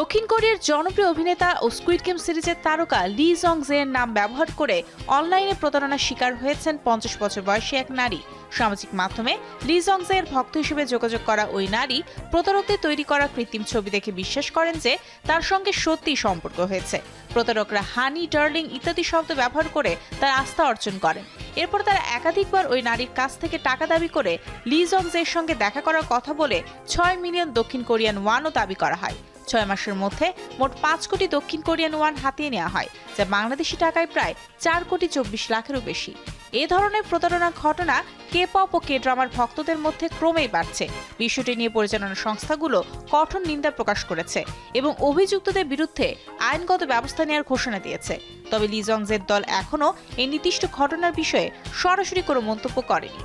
দক্ষিণ কোরিয়ার জনপ্রিয় অভিনেতা ও স্কুইড গেম সিরিজের তারকা লি জং জের নাম ব্যবহার করে অনলাইনে প্রতারণার শিকার হয়েছেন পঞ্চাশ বছর বয়সী এক নারী। সামাজিক মাধ্যমে লি জং জের ভক্ত হিসেবে যোগাযোগ করা ওই নারী প্রতারকদের তৈরি করা কৃত্রিম ছবি দেখে বিশ্বাস করেন যে তার সঙ্গে সত্যিই সম্পর্ক হয়েছে। প্রতারকরা হানি, ডার্লিং ইত্যাদি শব্দ ব্যবহার করে তার আস্থা অর্জন করেন। এরপর তারা একাধিকবার ওই নারীর কাছ থেকে টাকা দাবি করে লি জের সঙ্গে দেখা করার কথা বলে ছয় মিলিয়ন দক্ষিণ কোরিয়ান ওয়ানও দাবি করা হয়। ছয় মাসের মধ্যে মোট পাঁচ কোটি দক্ষিণ কোরিয়ান ওয়ান হাতিয়ে নেওয়া হয়, যা বাংলাদেশি টাকায় প্রায় চার কোটি চব্বিশ লাখেরও বেশি। এ ধরনের প্রতারণার ঘটনা কে পপ ও কে ড্রামার ভক্তদের মধ্যে ক্রমেই বাড়ছে। বিষয়টি নিয়ে পরিচালনা সংস্থাগুলো কঠোর নিন্দা প্রকাশ করেছে এবং অভিযুক্তদের বিরুদ্ধে আইনগত ব্যবস্থা নেওয়ার ঘোষণা দিয়েছে। তবে লিজংজের দল এখনও এই নির্দিষ্ট ঘটনার বিষয়ে সরাসরি কোনো মন্তব্য করেনি।